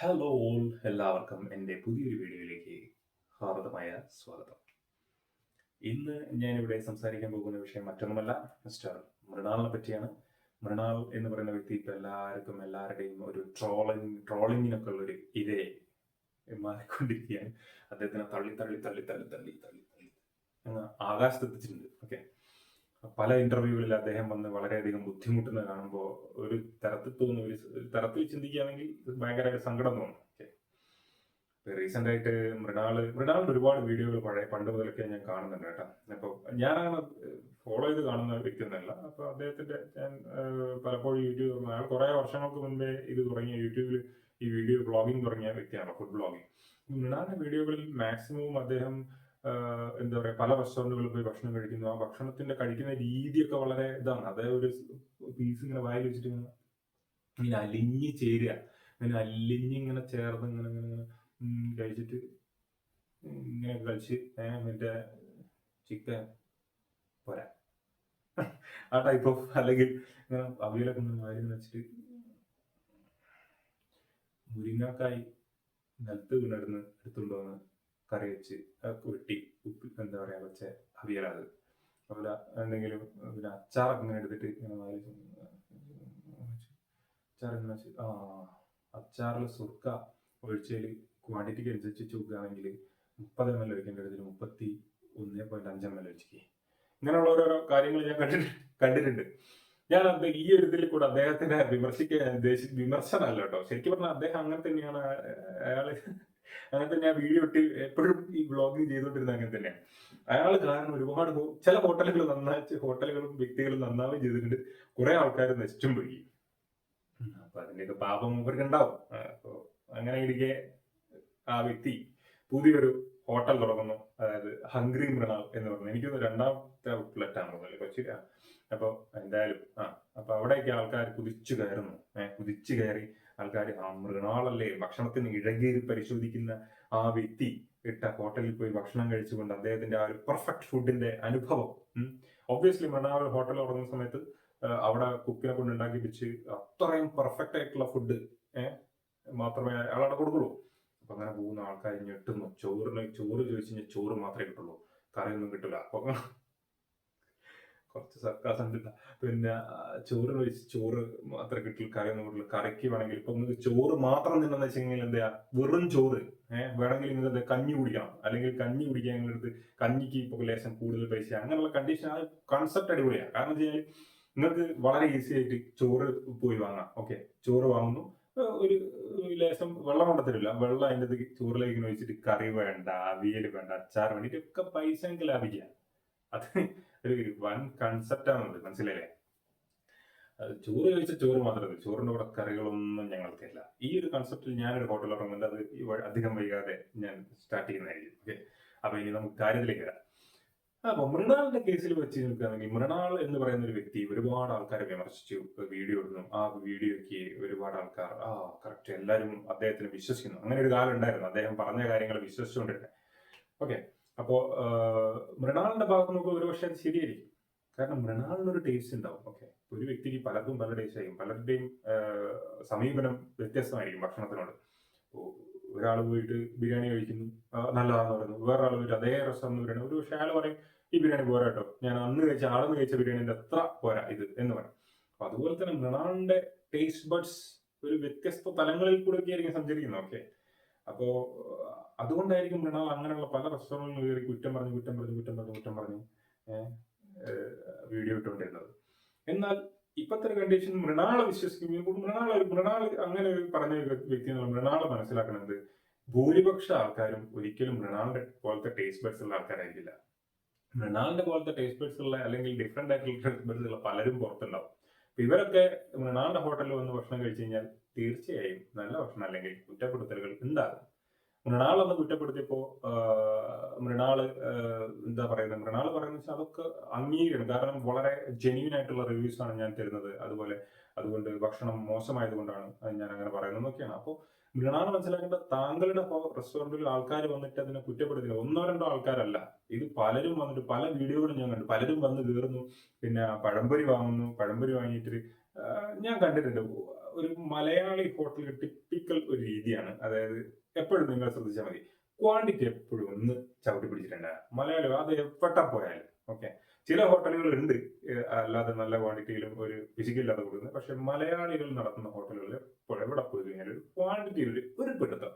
Hello all എല്ലാവർക്കും എന്റെ പുതിയൊരു വീഡിയോയിലേക്ക് ഹാർദമായ സ്വാഗതം. ഇന്ന് ഞാനിവിടെ സംസാരിക്കാൻ പോകുന്ന വിഷയം മറ്റൊന്നുമല്ല മിസ്റ്റർ മൃണാളിനെ പറ്റിയാണ്. മൃണാൾ എന്ന് പറയുന്ന വ്യക്തി ഇപ്പം എല്ലാവർക്കും എല്ലാവരുടെയും ഒരു ട്രോളിങ് ട്രോളിങ്ങിനൊക്കെ ഉള്ളൊരു ഇരയെ മാറിക്കൊണ്ടിരിക്കുകയാണ്. അദ്ദേഹത്തിനെ തള്ളി തള്ളി തള്ളി തള്ളി തള്ളി തള്ളി തള്ളി അങ്ങ് ആകാശത്തെത്തിച്ചിട്ടുണ്ട് ഓക്കെ പല ഇന്റർവ്യൂകളിൽ അദ്ദേഹം വന്ന് വളരെയധികം ബുദ്ധിമുട്ടുന്ന കാണുമ്പോൾ ഒരു തരത്തിൽ തോന്നുന്നു ഒരു തരത്തിൽ ചിന്തിക്കുകയാണെങ്കിൽ ഭയങ്കരമായിട്ട് സങ്കടം തോന്നും. റീസെന്റ് ആയിട്ട് മൃണാൾ മൃണാളിന്റെ ഒരുപാട് വീഡിയോകൾ പഴയ പണ്ട് മുതലൊക്കെ ഞാൻ കാണുന്നുണ്ട് കേട്ടോ. അപ്പോൾ ഞാനങ്ങനെ ഫോളോ ചെയ്ത് കാണുന്ന വ്യക്തിയൊന്നല്ല അപ്പൊ അദ്ദേഹത്തിന്റെ ഞാൻ പലപ്പോഴും യൂട്യൂബ് അയാൾ കുറെ വർഷങ്ങൾക്ക് മുൻപേ ഇത് തുടങ്ങിയ യൂട്യൂബിൽ ഈ വീഡിയോ ബ്ലോഗിംഗ് തുടങ്ങിയ വ്യക്തിയാണ് ഫുഡ് ബ്ലോഗിംഗ് മൃണാളിന്റെ വീഡിയോകളിൽ മാക്സിമം അദ്ദേഹം എന്താ പറയാ പല റെസ്റ്റോറന്റുകളിൽ പോയി ഭക്ഷണം കഴിക്കുന്നു. ആ ഭക്ഷണത്തിന്റെ കഴിക്കുന്ന രീതിയൊക്കെ വളരെ ഇതാണ്. അതായത് ഒരു പീസ് ഇങ്ങനെ വായിൽ വെച്ചിട്ട് ഇങ്ങനെ ഇങ്ങനെ അലിഞ്ഞ് ചേരുക. ഇങ്ങനെ അലിഞ്ഞ് ഇങ്ങനെ ചേർന്ന് ഇങ്ങനെ ഇങ്ങനെ ഇങ്ങനെ കഴിച്ചിട്ട് ഇങ്ങനെ കഴിച്ച് മറ്റേ ചിക്കൻ പോരാ. ആ ടൈപ്പ് ഓഫ് അല്ലെങ്കിൽ ഇങ്ങനെ അവിയലൊക്കെ ഇങ്ങനെ വായിൽ വെച്ചിട്ട് മുരിങ്ങാക്കായി നിലത്ത് വീണിടുന്ന് എടുത്തുകൊണ്ട് വന്ന് കറി വെച്ച് വെട്ടി. ഉപ്പ് എന്താ പറയാ വെച്ച അവിയലത്. അതുപോലെ എന്തെങ്കിലും പിന്നെ അച്ചാറൊക്കെ ഇങ്ങനെ എടുത്തിട്ട് അച്ചാർ ആ അച്ചാറിൽ സുർക്ക ഒഴിച്ചതിൽ ക്വാണ്ടിറ്റിക്ക് അനുസരിച്ച് ചൂക്കുകയാണെങ്കിൽ മുപ്പത് എം എൽ ഒഴിക്കേണ്ടതിൽ മുപ്പത്തി ഒന്ന് പോയിന്റ് അഞ്ച് എം എൽ ഒഴിച്ചിക്ക് ഇങ്ങനെയുള്ള ഓരോരോ കാര്യങ്ങൾ ഞാൻ കണ്ടിട്ട് കണ്ടിട്ടുണ്ട്. ഞാൻ അത് ഈ ഒരു ഇതിൽ കൂടെ അദ്ദേഹത്തിനെ വിമർശിക്കാൻ വിമർശനമല്ല കേട്ടോ. ശരിക്കും പറഞ്ഞാൽ അദ്ദേഹം അങ്ങനെ തന്നെയാണ് അയാൾ അങ്ങനെ തന്നെ ആ വീഡിയോ ഇട്ട് എപ്പോഴും ഈ ബ്ലോഗിങ് ചെയ്തുകൊണ്ടിരുന്ന അങ്ങനെ തന്നെ. അയാൾ കാരണം ഒരുപാട് ചില ഹോട്ടലുകൾ നന്നായി ഹോട്ടലുകളും വ്യക്തികളും നന്നാവുകയും ചെയ്തിട്ടുണ്ട്. കുറെ ആൾക്കാർ നശിച്ചും പോയി. അപ്പൊ അതിന്റെയൊക്കെ പാപം ഇവർക്ക് ഉണ്ടാവും അപ്പോ അങ്ങനെ ഇരിക്കെ ആ വ്യക്തി പുതിയൊരു ഹോട്ടൽ തുടങ്ങുന്നു. അതായത് ഹംഗ്രി മൃണാൾ എന്ന് പറഞ്ഞു എനിക്കൊന്ന് രണ്ടാമത്തെ ഔട്ട്ലെറ്റ് ആണ് തോന്നുന്നത് കൊച്ചിയില അപ്പൊ എന്തായാലും ആ അപ്പൊ അവിടേക്ക് ആൾക്കാർ കുതിച്ചു കയറുന്നു. ഏഹ് കുതിച്ചു കയറി ആൾക്കാർ ആ മൃണാളല്ലേ ഭക്ഷണത്തിന് ഇഴകേറി പരിശോധിക്കുന്ന ആ വ്യക്തി ഇട്ട ഹോട്ടലിൽ പോയി ഭക്ഷണം കഴിച്ചുകൊണ്ട് അദ്ദേഹത്തിന്റെ ആ ഒരു പെർഫെക്റ്റ് ഫുഡിന്റെ അനുഭവം. ഒബ്വിയസ്ലി മൃണാൾ ഹോട്ടൽ തുടങ്ങുന്ന സമയത്ത് അവിടെ കുക്കിനെ കൊണ്ട് ഉണ്ടാക്കിപ്പിച്ച് അത്രയും പെർഫെക്റ്റ് ആയിട്ടുള്ള ഫുഡ് മാത്രമേ അയാളവിടെ കൊടുക്കുള്ളൂ. അപ്പൊ അങ്ങനെ പോകുന്ന ആൾക്കാർ ഞെട്ടുന്നു. ചോറിന് ചോറ് ചോദിച്ചു കഴിഞ്ഞാൽ ചോറ് മാത്രമേ കിട്ടുള്ളൂ. കറിയൊന്നും കിട്ടില്ല അപ്പൊ കുറച്ച് സർക്കാർ ഉണ്ട് പിന്നെ ചോറ് കഴിച്ച് ചോറ് മാത്രമേ കിട്ടുള്ളൂ. ഒന്നും കൂടുതൽ കറിക്ക് വേണമെങ്കിൽ. ഇപ്പൊ നിങ്ങൾക്ക് ചോറ് മാത്രം തിന്നെന്ന് വെച്ചെങ്കിൽ എന്താ വെറും ചോറ് ഏഹ് വേണമെങ്കിൽ നിങ്ങൾ എന്താ കഞ്ഞി കുടിക്കണം. അല്ലെങ്കിൽ കഞ്ഞി കുടിക്കാൻ നിങ്ങളെടുത്ത് കഞ്ഞിക്ക് ഇപ്പൊ ലേശം കൂടുതൽ പൈസ. അങ്ങനെയുള്ള കണ്ടീഷൻ ആ കൺസെപ്റ്റ് അടിപൊളിയാണ്. കാരണം വെച്ച് കഴിഞ്ഞാൽ നിങ്ങൾക്ക് വളരെ ഈസി ആയിട്ട് ചോറ് പോയി വാങ്ങാം. ഓക്കെ ചോറ് വാങ്ങുന്നു. ഒരു ലേശം വെള്ളം കൊണ്ടത്തരില്ല വെള്ളം അതിന്റെ അത് ചോറിലേക്ക് വെച്ചിട്ട് കറി വേണ്ട അവിയൽ വേണ്ട അച്ചാർ വേണ്ട ഒക്കെ പൈസ നിങ്ങൾക്ക് ലാഭിക്കാം. അത് ഒരു വൺ കൺസെപ്റ്റ് ആണുണ്ട് മനസ്സിലല്ലേ ചോറ് കഴിച്ച ചോറ് മാത്രമേ. ചോറിന്റെ കൂടെ കറികളൊന്നും ഞങ്ങൾക്കില്ല ഈ ഒരു കൺസെപ്റ്റിൽ ഞാനൊരു ഹോട്ടൽ തുടങ്ങുന്നുണ്ട് അത് അധികം വൈകാതെ ഞാൻ സ്റ്റാർട്ട് ചെയ്യുന്നതായിരിക്കും. ഓക്കെ അപ്പൊ ഇനി നമുക്ക് കാര്യത്തിലേക്ക് വരാം. അപ്പൊ മൃണാളിന്റെ കേസിൽ വെച്ച് നിൽക്കുകയാണെങ്കിൽ മൃണാൾ എന്ന് പറയുന്ന ഒരു വ്യക്തി ഒരുപാട് ആൾക്കാരെ വിമർശിച്ചു. വീഡിയോ ഇടുന്നു. ആ വീഡിയോയ്ക്ക് ഒരുപാട് ആൾക്കാർ ആ കറക്റ്റ് എല്ലാവരും അദ്ദേഹത്തിന് വിശ്വസിക്കുന്നു. അങ്ങനെ ഒരു കാലം ഉണ്ടായിരുന്നു. അദ്ദേഹം പറഞ്ഞ കാര്യങ്ങൾ വിശ്വസിച്ചുകൊണ്ടിരുന്നത് ഓക്കെ അപ്പോ ആഹ്, മൃണാളിന്റെ ഭാഗത്ത് നമുക്ക് ഒരുപക്ഷെ അത് ശരിയായിരിക്കും. കാരണം മൃണാളിനൊരു ടേസ്റ്റ് ഉണ്ടാവും. ഓക്കെ ഒരു വ്യക്തിക്ക് പലതും പല ടേസ്റ്റ് ആയിരിക്കും. പലരുടെയും സമീപനം വ്യത്യസ്തമായിരിക്കും ഭക്ഷണത്തിനോട്. ഒരാൾ പോയിട്ട് ബിരിയാണി കഴിക്കുന്നു. നല്ലതാണെന്ന് പറയുന്നു. വേറൊരാൾ പോയിട്ട് അതേ റെസ്റ്റോറന്റ് ബിരിയാണി ഒരു പക്ഷേ അയാൾ പറയും ഈ ബിരിയാണി പോരാ കേട്ടോ ഞാൻ അന്ന് കഴിച്ച ആളെന്ന് കഴിച്ച ബിരിയാണിന്റെ അത്ര പോരാ ഇത് എന്ന് പറയും. അപ്പൊ അതുപോലെ തന്നെ മൃണാളിന്റെ ടേസ്റ്റ് ബഡ്സ് ഒരു വ്യത്യസ്ത തലങ്ങളിൽ കൂടെ ഒക്കെ ആയിരിക്കും സഞ്ചരിക്കുന്നത്. ഓക്കെ അപ്പോ അതുകൊണ്ടായിരിക്കും മൃണാൾ അങ്ങനെയുള്ള പല റെസ്റ്റോറന്റുകളിൽ കയറി കുറ്റം പറഞ്ഞു കുറ്റം പറഞ്ഞു കുറ്റം പറഞ്ഞു കുറ്റം പറഞ്ഞു വീഡിയോ ഇട്ടുകൊണ്ടിരുന്നത്. എന്നാൽ ഇപ്പത്തെ കണ്ടീഷൻ മൃണാളെ വിശ്വസിക്കുമ്പോൾ മൃണാൾ മൃണാൾ അങ്ങനെ പറഞ്ഞ വ്യക്തി മൃണാളെ മനസ്സിലാക്കണത് ഭൂരിപക്ഷ ആൾക്കാരും ഒരിക്കലും മൃണാളിന്റെ പോലത്തെ ടേസ്റ്റ് ബഡ്സ് ഉള്ള ആൾക്കാരായിരിക്കില്ല. മൃണാളിന്റെ പോലത്തെ ടേസ്റ്റ് ബഡ്സ് ഉള്ള അല്ലെങ്കിൽ ഡിഫറെന്റ് ആയിട്ടുള്ള ടേസ്റ്റ് ബഡ്സ് ഉള്ള പലരും പുറത്തുണ്ടാവും. ഇവരൊക്കെ മൃണാളിന്റെ ഹോട്ടലിൽ വന്ന് ഭക്ഷണം കഴിച്ചു കഴിഞ്ഞാൽ തീർച്ചയായും നല്ല ഭക്ഷണം അല്ലെങ്കിൽ കുറ്റപ്പെടുത്തലുകൾ ഉണ്ടാകും. മൃണാൾ ഒന്ന് കുറ്റപ്പെടുത്തിയപ്പോ മൃണാൾ എന്താ പറയുന്നത് മൃണാൾ പറയുന്നത് വെച്ചാൽ അതൊക്കെ അംഗീകരിക്കണം. കാരണം വളരെ ജെന്യൂൻ ആയിട്ടുള്ള റിവ്യൂസ് ആണ് ഞാൻ തരുന്നത്. അതുപോലെ അതുകൊണ്ട് ഭക്ഷണം മോശമായതുകൊണ്ടാണ് ഞാൻ അങ്ങനെ പറയുന്നത് എന്നൊക്കെയാണ്. അപ്പോൾ മൃണാൾ മനസ്സിലാക്കേണ്ട താങ്കളുടെ റെസ്റ്റോറന്റിൽ ആൾക്കാർ വന്നിട്ട് അതിനെ കുറ്റപ്പെടുത്തില്ല. ഒന്നോ രണ്ടോ ആൾക്കാരല്ല. ഇത് പലരും വന്നിട്ട് പല വീഡിയോകളും ഞാൻ കണ്ടു. പലരും വന്ന് കയറുന്നു പിന്നെ പഴംപൊരി വാങ്ങുന്നു. പഴംപൊരി വാങ്ങിയിട്ട് ഞാൻ കണ്ടിട്ടുണ്ട്. ഒരു മലയാളി ഹോട്ടൽ ടിപ്പിക്കൽ ഒരു രീതിയാണ്. അതായത് എപ്പോഴും നിങ്ങൾ ശ്രദ്ധിച്ചാൽ മതി. ക്വാണ്ടിറ്റി എപ്പോഴും ഒന്ന് ചവിട്ടി പിടിച്ചിട്ടുണ്ടാകും മലയാളി അത് എവിടെ പോയാലും ഓക്കെ ചില ഹോട്ടലുകൾ ഉണ്ട്. അല്ലാതെ നല്ല ക്വാണ്ടിറ്റിയിലും ഒരു പിശുക്കില്ലാതെ കൊടുക്കുന്നത്. പക്ഷെ മലയാളികൾ നടത്തുന്ന ഹോട്ടലുകളിൽ എപ്പോഴും എവിടെ പോയി കഴിഞ്ഞാൽ ഒരു ക്വാണ്ടിറ്റിയിൽ ഒരു പിടുത്തം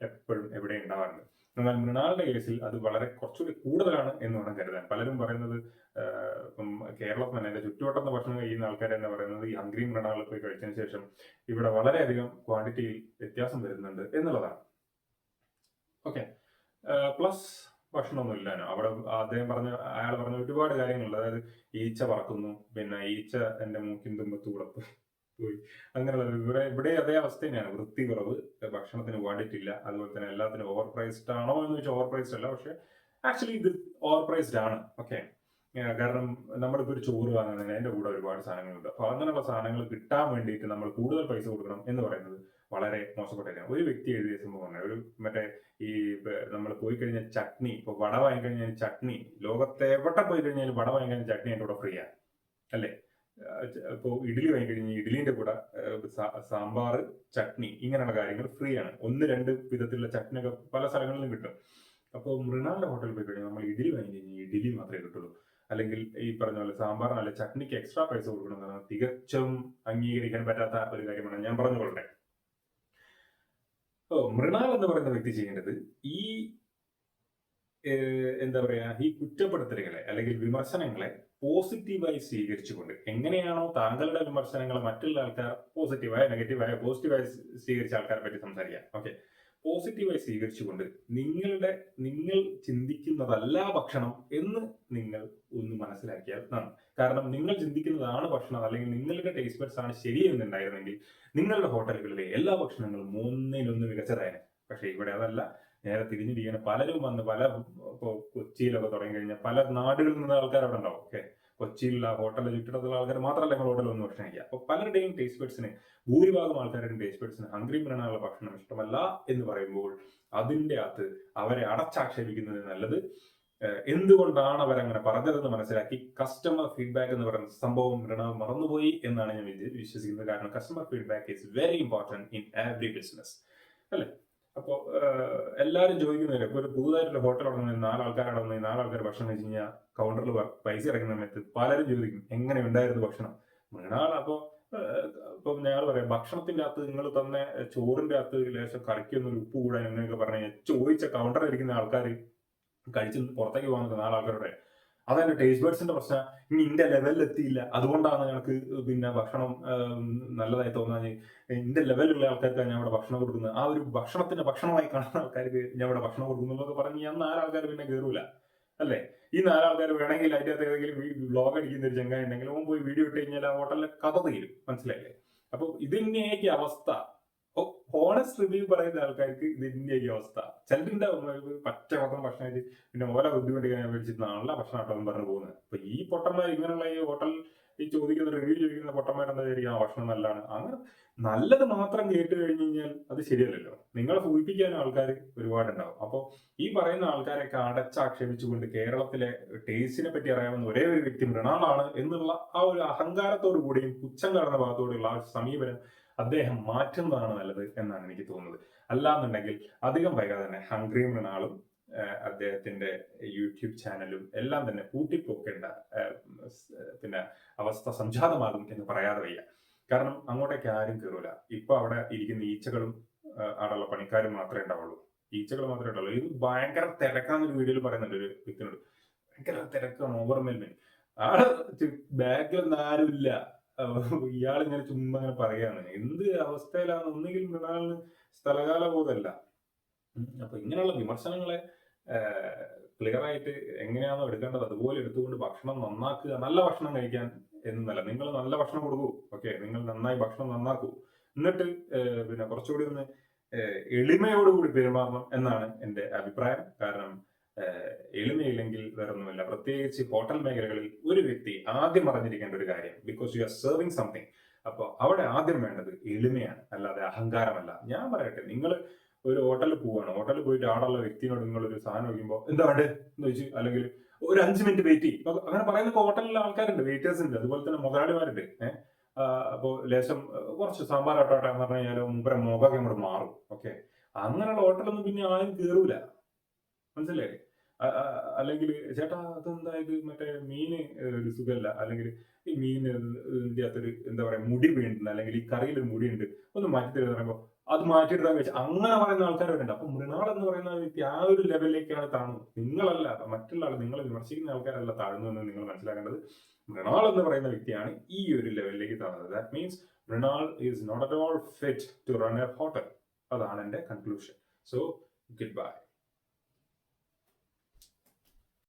എപ്പോഴും എവിടെ ഉണ്ടാവാറുണ്ട്. എന്നാൽ മൃണാളുടെ കേസിൽ അത് വളരെ കുറച്ചുകൂടി കൂടുതലാണ് എന്ന് വേണം കരുതാൻ. പലരും പറയുന്നത് ഇപ്പം കേരളത്തിൽ തന്നെ എന്റെ ചുറ്റുവട്ടത്തെ ഭക്ഷണം കഴിയുന്ന ആൾക്കാർ തന്നെ പറയുന്നത് ഈ ഹംഗ്രി മൃണാളിൽ പോയി കഴിച്ചതിന് ശേഷം ഇവിടെ വളരെയധികം ക്വാണ്ടിറ്റിയിൽ വ്യത്യാസം വരുന്നുണ്ട് എന്നുള്ളതാണ്. ഓക്കെ പ്ലസ് ഭക്ഷണമൊന്നും ഇല്ലാനോ അവിടെ അദ്ദേഹം പറഞ്ഞ അയാൾ പറഞ്ഞ ഒരുപാട് കാര്യങ്ങളുണ്ട്. അതായത് ഈച്ച പറക്കുന്നു പിന്നെ ഈച്ച എന്റെ മൂക്കിൻ തുമ്പത്ത് കൂടെ പോയി. അങ്ങനെയുള്ള ഇവിടെ ഇവിടെ അതേ അവസ്ഥ തന്നെയാണ്. വൃത്തി കുറവ് ഭക്ഷണത്തിന് വേണ്ടിയിട്ടില്ല. അതുപോലെ തന്നെ എല്ലാത്തിനും ഓവർ പ്രൈസ്ഡ് ആണോ എന്ന് ചോദിച്ചാൽ ഓവർ പ്രൈസ്ഡ് അല്ല. പക്ഷെ ആക്ച്വലി ഇത് ഓവർ പ്രൈസ്ഡ് ആണ് ഓക്കെ കാരണം നമ്മളിപ്പോൾ ഒരു ചോറ് വാങ്ങുന്നതിന് അതിന്റെ കൂടെ ഒരുപാട് സാധനങ്ങളുണ്ട്. അപ്പൊ അങ്ങനെയുള്ള സാധനങ്ങൾ കിട്ടാൻ വേണ്ടിയിട്ട് നമ്മൾ കൂടുതൽ പൈസ കൊടുക്കണം എന്ന് പറയുന്നത് വളരെ മോശപ്പെട്ട ഒരു വ്യക്തി എഴുതിയ സംഭവമാണ് ഒരു മറ്റേ ഈ നമ്മൾ പോയി കഴിഞ്ഞാൽ ചട്നി. ഇപ്പൊ വട വാങ്ങിക്കഴിഞ്ഞാൽ ചട്നി. ലോകത്തെ എവിടെ പോയി കഴിഞ്ഞാൽ വട വാങ്ങിക്കഴിഞ്ഞാൽ ചട്നി എന്റെ കൂടെ ഫ്രീ ആണ്. അല്ലേ? ഇപ്പോൾ ഇഡ്ഡലി വാങ്ങിക്കഴിഞ്ഞാൽ ഇഡ്ഡലിന്റെ കൂടെ സാമ്പാർ ചട്നി ഇങ്ങനെയുള്ള കാര്യങ്ങൾ ഫ്രീ ആണ്. ഒന്ന് രണ്ട് വിധത്തിലുള്ള ചട്നി ഒക്കെ പല സ്ഥലങ്ങളിലും കിട്ടും. അപ്പോൾ മൃണാലിന്റെ ഹോട്ടലിൽ പോയി കഴിഞ്ഞാൽ നമ്മൾ ഇഡ്ഡലി വാങ്ങി കഴിഞ്ഞാൽ ഇഡ്ഡലി മാത്രമേ കിട്ടുള്ളൂ. അല്ലെങ്കിൽ ഈ പറഞ്ഞ പോലെ സാമ്പാറിനല്ല ചട്നിക്ക് എക്സ്ട്രാ പൈസ കൊടുക്കണം എന്നാണ് തികച്ചും അംഗീകരിക്കാൻ പറ്റാത്ത ഒരു കാര്യമാണ് ഞാൻ പറഞ്ഞുകൊള്ളട്ടെ ഓ മൃണാൽ എന്ന് പറയുന്ന വ്യക്തി ചെയ്യേണ്ടത് ഈ എന്താ പറയാ ഈ കുറ്റപ്പെടുത്തലുകളെ അല്ലെങ്കിൽ വിമർശനങ്ങളെ പോസിറ്റീവായി സ്വീകരിച്ചുകൊണ്ട് എങ്ങനെയാണോ താങ്കളുടെ വിമർശനങ്ങൾ മറ്റുള്ള ആൾക്കാർ പോസിറ്റീവായ നെഗറ്റീവായ പോസിറ്റീവായി സ്വീകരിച്ച ആൾക്കാരെ പറ്റി സംസാരിക്കാം. ഓക്കെ. പോസിറ്റീവായി സ്വീകരിച്ചുകൊണ്ട് നിങ്ങളുടെ നിങ്ങൾ ചിന്തിക്കുന്നതല്ല ഭക്ഷണം എന്ന് നിങ്ങൾ ഒന്ന് മനസ്സിലാക്കിയാൽ നന്ന്. കാരണം നിങ്ങൾ ചിന്തിക്കുന്നതാണ് ഭക്ഷണം അല്ലെങ്കിൽ നിങ്ങളുടെ ടേസ്റ്റ് ബഡ്സ് ആണ് ശരിയെന്നുണ്ടായിരുന്നെങ്കിൽ നിങ്ങളുടെ ഹോട്ടലുകളിലെ എല്ലാ ഭക്ഷണങ്ങളും മൂന്നിനൊന്ന് മികച്ചതായിരുന്നു പക്ഷേ ഇവിടെ അതല്ല. നേരെ തിരിഞ്ഞിരിക്കുന്ന പലരും വന്ന് പല കൊച്ചിയിലൊക്കെ തുടങ്ങി കഴിഞ്ഞാൽ പല നാടുകളിൽ നിന്ന് ആൾക്കാർ അവിടെ ഉണ്ടാവും ഓക്കെ? കൊച്ചിയിലുള്ള ഹോട്ടലിൽ ചുറ്റിടത്തുള്ള ആൾക്കാർ മാത്രമല്ല ഞങ്ങൾ ഹോട്ടലിൽ ഒന്ന് ഭക്ഷണം കഴിക്കുക അപ്പൊ പലരുടെയും ടേസ്റ്റ് ബഡ്സിന് ഭൂരിഭാഗം ആൾക്കാരുടെയും ടേസ്റ്റ് ബഡ്സിന് ഹംഗ്രി മൃണാനുള്ള ഭക്ഷണം ഇഷ്ടമല്ല എന്ന് പറയുമ്പോൾ അതിന്റെ അകത്ത് അവരെ അടച്ചാക്ഷേപിക്കുന്നത് നല്ലത്. എന്തുകൊണ്ടാണ് അവരങ്ങനെ പറഞ്ഞതെന്ന് മനസ്സിലാക്കി കസ്റ്റമർ ഫീഡ്ബാക്ക് എന്ന് പറയുന്ന സംഭവം മൃണാവ് മറന്നുപോയി എന്നാണ് ഞാൻ വിശ്വസിക്കുന്നത്. കാരണം customer feedback is very important in every business അല്ലേ? അപ്പോൾ എല്ലാവരും ചോദിക്കുന്നില്ല ഇപ്പോൾ ഒരു പുതുതായിട്ടൊരു ഹോട്ടൽ ആൾക്കാരാണ് നാലാൾക്കാർ നാല് ആൾക്കാർ ഭക്ഷണം കഴിച്ച് കഴിഞ്ഞാൽ കൗണ്ടറിൽ പൈസ അടയ്ക്കുന്ന സമയത്ത് പലരും ചോദിക്കും എങ്ങനെ ഉണ്ടായിരുന്നു ഭക്ഷണം? മൃണാൾ അപ്പോൾ ഇപ്പം ഞങ്ങൾ പറയാം ഭക്ഷണത്തിന്റെ അകത്ത് നിങ്ങൾ തന്നെ ചോറിന്റെ അകത്ത് ലേശം കറിക്കൊന്നും ഉപ്പ് കൂടാൻ എന്നൊക്കെ പറഞ്ഞു ചോദിച്ച കൗണ്ടറിൽ ഇരിക്കുന്ന ആൾക്കാർ കഴിച്ച് പുറത്തേക്ക് പോകുന്ന നാല് ആൾക്കാരുടെ അതെന്റെ ടേസ്റ്റ് ബേർഡ്സിന്റെ പ്രശ്നം. ഇനി ഇന്റെ ലെവലിൽ എത്തിയില്ല. അതുകൊണ്ടാണ് ഞങ്ങൾക്ക് പിന്നെ ഭക്ഷണം നല്ലതായി തോന്നാൻ ഇന്റെ ലെവലിലുള്ള ആൾക്കാർക്ക് ഞാൻ ഇവിടെ ഭക്ഷണം കൊടുക്കുന്നത്. ആ ഒരു ഭക്ഷണത്തിന്റെ ഭക്ഷണമായി കാണുന്ന ആൾക്കാർക്ക് ഞാൻ ഇവിടെ ഭക്ഷണം കൊടുക്കുന്നു എന്നൊക്കെ പറഞ്ഞ് ഞാൻ നാലാൾക്കാർ പിന്നെ കയറൂല അല്ലേ? ഈ നാലാൾക്കാർ വേണമെങ്കിൽ അതിന്റെ അകത്ത് ഏതെങ്കിലും ബ്ലോഗ് അടിക്കുന്ന ഒരു ചങ്ങായി ഉണ്ടെങ്കിൽ ഓൻ പോയി വീഡിയോ ഇട്ട് കഴിഞ്ഞാൽ ആ ഹോട്ടലിലെ കഥ തീരും. മനസ്സിലായില്ലേ? അപ്പൊ ഇത് അവസ്ഥ ഹോണസ്റ്റ് റിവ്യൂ പറയുന്ന ആൾക്കാർക്ക് ഇത് തന്നെയായിരിക്കും അവസ്ഥ. ചിലരുണ്ട് പച്ച മാത്രം ഭക്ഷണമായിട്ട് പിന്നെ ഓല ബുദ്ധിമുട്ട് മേടിച്ചിട്ട് നല്ല ഭക്ഷണം ആട്ടോ പറഞ്ഞു പോകുന്നത്. അപ്പൊ ഈ പൊട്ടന്മാർ ഇങ്ങനെയുള്ള ഈ ഹോട്ടൽ ഈ ചോദിക്കുന്ന റിവ്യൂ ചോദിക്കുന്ന പൊട്ടന്മാരെന്താ വിചാരിക്കും ആ ഭക്ഷണം നല്ലതാണ്. അങ്ങനെ നല്ലത് മാത്രം കേട്ട് കഴിഞ്ഞു കഴിഞ്ഞാൽ അത് ശരിയല്ലല്ലോ. നിങ്ങളെ സൂചിപ്പിക്കാൻ ആൾക്കാർ ഒരുപാടുണ്ടാവും. അപ്പോൾ ഈ പറയുന്ന ആൾക്കാരെയൊക്കെ അടച്ചാക്ഷേപിച്ചുകൊണ്ട് കേരളത്തിലെ ടേസ്റ്റിനെ പറ്റി അറിയാവുന്ന ഒരേ ഒരു വ്യക്തി മൃണാളാണ് എന്നുള്ള ആ ഒരു അഹങ്കാരത്തോടു കൂടിയും പുച്ഛം കടന്ന ഭാഗത്തോടെയുള്ള ആ സമീപനം അദ്ദേഹം മാറ്റുന്നതാണ് നല്ലത് എന്നാണ് എനിക്ക് തോന്നുന്നത്. അല്ലാന്നുണ്ടെങ്കിൽ അധികം വൈകാതെ തന്നെ ഹംഗ്രി മൃണാളും അദ്ദേഹത്തിന്റെ യൂട്യൂബ് ചാനലും എല്ലാം തന്നെ പൂട്ടിപ്പോക്കേണ്ട പിന്നെ അവസ്ഥ സംജാതമാകും എന്ന് പറയാതെ വയ്യ. കാരണം അങ്ങോട്ടേക്ക് ആരും കയറൂല ഇപ്പൊ അവിടെ ഇരിക്കുന്ന ഈച്ചകളും അവിടെയുള്ള പണിക്കാരും മാത്രമേ ഉണ്ടാവുള്ളൂ. ഈച്ചകൾ മാത്രമേ ഉണ്ടാവുള്ളൂ. ഇത് ഭയങ്കര തിരക്കാന്നൊരു വീഡിയോയിൽ പറയുന്നുണ്ട് ഒരു വ്യക്തിനോട്. ഭയങ്കര തിരക്കാണ് ഓവർമെൽമെന്റ് ആൾ ബാക്കിലൊന്നും ആരുമില്ല. ഇയാൾ ഇങ്ങനെ ചുമ്മാ ഇങ്ങനെ പറയാണ് എന്ത് അവസ്ഥയിലാണ്? ഒന്നുകിൽ മൃണാളിന് സ്ഥലകാല ബോധമല്ല. അപ്പൊ ഇങ്ങനെയുള്ള വിമർശനങ്ങളെ ക്ലിയർ ആയിട്ട് എങ്ങനെയാണോ എടുക്കേണ്ടത്? അതുപോലെ എടുത്തുകൊണ്ട് ഭക്ഷണം നന്നാക്കുക. നല്ല ഭക്ഷണം കഴിക്കാൻ എന്നല്ല. നിങ്ങൾ നല്ല ഭക്ഷണം കൊടുക്കൂ. ഓക്കെ? നിങ്ങൾ നന്നായി ഭക്ഷണം നന്നാക്കൂ. എന്നിട്ട് പിന്നെ കുറച്ചുകൂടി ഒന്ന് എളിമയോടുകൂടി പെരുമാറണം എന്നാണ് എന്റെ അഭിപ്രായം. കാരണം എളിമയില്ലെങ്കിൽ വേറൊന്നുമില്ല. പ്രത്യേകിച്ച് ഹോട്ടൽ മേഖലകളിൽ ഒരു വ്യക്തി ആദ്യം അറിഞ്ഞിരിക്കേണ്ട ഒരു കാര്യം because you are serving something അപ്പോൾ അവിടെ ആദ്യം വേണ്ടത് എളിമയാണ് അല്ലാതെ അഹങ്കാരമല്ല. ഞാൻ പറയട്ടെ നിങ്ങൾ ഒരു ഹോട്ടലിൽ പോവാണ് ഹോട്ടലിൽ പോയിട്ട് ആടുള്ള വ്യക്തിയോട് നിങ്ങൾ ഒരു സാധനം വയ്ക്കുമ്പോൾ എന്താ വേണ്ടത് എന്ന് ചോദിച്ചു അല്ലെങ്കിൽ ഒരു അഞ്ച് മിനിറ്റ് വെയിറ്റ് ചെയ്യും. അങ്ങനെ പറയുന്ന ഹോട്ടലിലെ ആൾക്കാരുണ്ട് വെയിറ്റേഴ്സ് ഉണ്ട്. അതുപോലെ തന്നെ മുതലാളിമാരുണ്ട്. ഏഹ് അപ്പോൾ ലേശം കുറച്ച് സാമ്പാർ ആട്ടോട്ടെ എന്ന് പറഞ്ഞു കഴിഞ്ഞാൽ മുമ്പേ മുഖമൊക്കെ അങ്ങോട്ട് മാറും. ഓക്കെ? അങ്ങനെയുള്ള ഹോട്ടലൊന്നും പിന്നെ ആരും കയറൂല മനസ്സിലായി അല്ലെങ്കിൽ ചേട്ടാ അതെന്താ ഇത് മറ്റേ മീന് ഒരു സുഖമല്ല അല്ലെങ്കിൽ ഈ മീന് ഇതിന്റെ അകത്തൊരു എന്താ പറയാ മുടി വീണ്ടുണ്ട് അല്ലെങ്കിൽ ഈ കറിയിൽ ഒരു മുടിയുണ്ട് ഒന്ന് മാറ്റി തരുന്ന പറയുമ്പോൾ അത് മാറ്റിയെടുക്കാൻ വെച്ച് അങ്ങനെ പറയുന്ന ആൾക്കാരുണ്ട് അപ്പൊ മൃണാൾ എന്ന് പറയുന്ന വ്യക്തി ആ ഒരു ലെവലിലേക്കാണ് താഴ്ന്നത് നിങ്ങളല്ല മറ്റുള്ള ആൾ നിങ്ങൾ വിമർശിക്കുന്ന ആൾക്കാരല്ല താഴ്ന്നു എന്ന് നിങ്ങൾ മനസ്സിലാക്കേണ്ടത്. മൃണാൾ എന്ന് പറയുന്ന വ്യക്തിയാണ് ഈ ഒരു ലെവലിലേക്ക് താഴ്ന്നത് that means Mrinal is not at all fit to run a hotel അതാണ് എന്റെ കൺക്ലൂഷൻ സോ ഗുഡ് ബൈ